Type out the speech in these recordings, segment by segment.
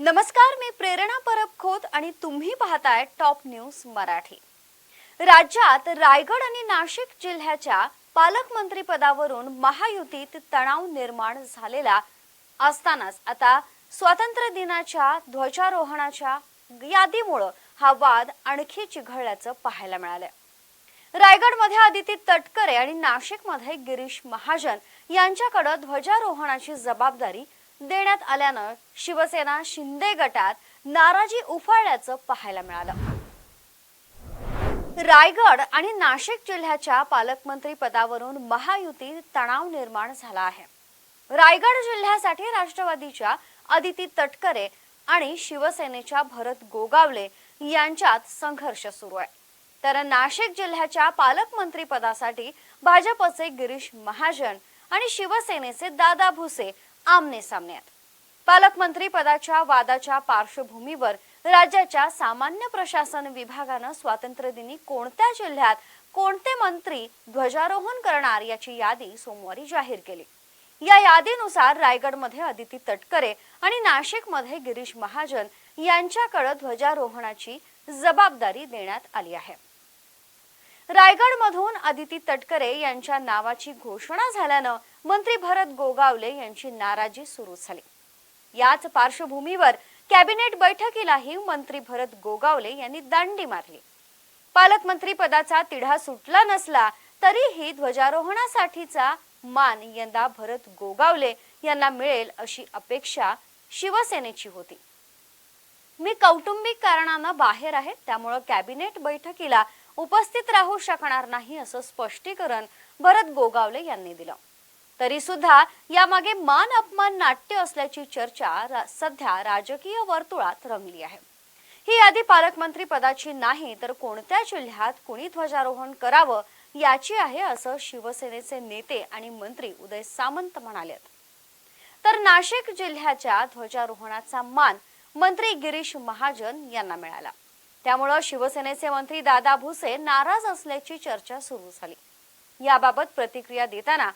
नमस्कार मी प्रेरणा परब खोत आणि तुम्ही पाहताय टॉप न्यूज मराठी. राज्यात रायगड आणि नाशिक जिल्ह्याच्या पालकमंत्री पदावरून महायुतीत तणाव निर्माण झालेला असतानाच आता स्वातंत्र्य दिनाच्या ध्वजारोहणाच्या यादीमुळं हा वाद आणखी चिघळल्याचं पाहायला मिळालं रायगडमध्ये आदिती तटकरे आणि नाशिकमध्ये गिरीश महाजन यांच्याकडे ध्वजारोहणाची जबाबदारी देण्यात आल्यानं शिवसेना शिंदे गटात नाराजी उफाळल्याचं पाहायला मिळालं. रायगड आणि नाशिक जिल्ह्याच्या पालकमंत्री पदावरून महायुती तणाव निर्माण झाला आहे. रायगड जिल्ह्यासाठी राष्ट्रवादीच्या अदिती तटकरे आणि शिवसेनेच्या भरत गोगावले यांच्यात संघर्ष सुरू आहे. तर नाशिक जिल्ह्याच्या पालकमंत्री पदासाठी भाजपचे गिरीश महाजन आणि शिवसेनेचे दादा भुसे आमने सामने पालकमंत्री पदाच्या वादाच्या पार्श्वभूमीवर राज्याच्या सामान्य प्रशासन विभागानं स्वातंत्र्यदिनी कोणत्या जिल्ह्यात कोणते मंत्री ध्वजारोहण करणार याची यादी सोमवारी जाहीर केली. या यादीनुसार रायगडमध्ये अदिती तटकरे आणि नाशिकमध्ये गिरीश महाजन यांच्याकडे ध्वजारोहणाची जबाबदारी देण्यात आली आहे. रायगडमधून अदिती तटकरे यांच्या नावाची घोषणा झाल्यानं मंत्री भरत गोगावले यांची नाराजी सुरू झाली. याच पार्श्वभूमीवर कॅबिनेट बैठकीलाही मंत्री भरत गोगावले यांनी दांडी मारली. पालकमंत्री पदाचा तिढा सुटला नसला तरीही ध्वजारोहणासाठीचा मान यंदा भरत गोगावले यांना मिळेल अशी अपेक्षा शिवसेनेची होती. मी कौटुंबिक कारणानं बाहेर आहे त्यामुळं कॅबिनेट बैठकीला उपस्थित राहू शकणार नाही असं स्पष्टीकरण भरत गोगावले यांनी दिलं. तरी सुद्धा यामागे मान अपमान नाट्य असल्याची चर्चा रा- सध्या राजकीय वर्तुळात रंगली आहे. ही यादी पालकमंत्री पदाची नाही तर कोणत्या जिल्ह्यात कुणी ध्वजारोहण करावं याची आहे असं शिवसेनेचे नेते आणि मंत्री उदय सामंत म्हणालेत. तर नाशिक जिल्ह्याच्या ध्वजारोहणाचा मान मंत्री गिरीश महाजन यांना मिळाला. त्यामुळं शिवसेनेचे मंत्री दादा भुसे नाराज असल्याची चर्चा सुरू झाली. याबाबत प्रतिक्रिया देताना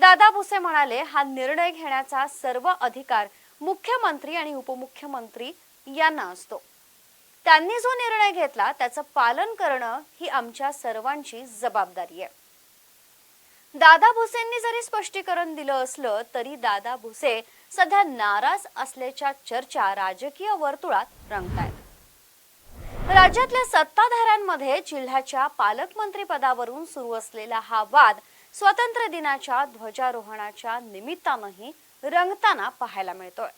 दादा भुसे म्हणाले हा निर्णय घेण्याचा सर्व अधिकार मुख्यमंत्री आणि उपमुख्यमंत्री यांना असतो. त्यांनी जो निर्णय घेतला त्याचं पालन करणं ही आमच्या सर्वांची जबाबदारी आहे. दादा भुसेंनी जरी स्पष्टीकरण दिलं असलं तरी दादा भुसे सध्या नाराज असल्याच्या चर्चा राजकीय वर्तुळात रंगतायत. राज्यातल्या सत्ताधाऱ्यांमध्ये जिल्ह्याच्या पालकमंत्री पदावरून सुरू असलेला हा वाद स्वातंत्र्य दिनाच्या ध्वजारोहणाच्या निमित्तानंही रंगताना पाहायला मिळतोय.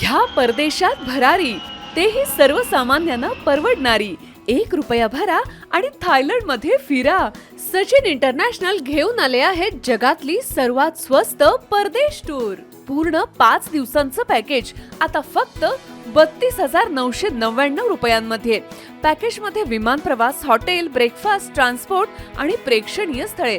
घ्या परदेशात भरारी तेही सर्वसामान्यांना परवडणारी. एक रुपया भरा आणि थायलंडमध्ये फिरा. सचिन इंटरनॅशनल घेऊन आले आहेत जगातली सर्वात स्वस्त परदेश टूर. पूर्ण पाच दिवसांचं पॅकेज आता फक्त बत्तीस हजार नऊशे नव्याण्णव रुपयांमध्ये. पॅकेजमध्ये विमान प्रवास हॉटेल ब्रेकफास्ट ट्रान्सपोर्ट आणि प्रेक्षणीय स्थळे.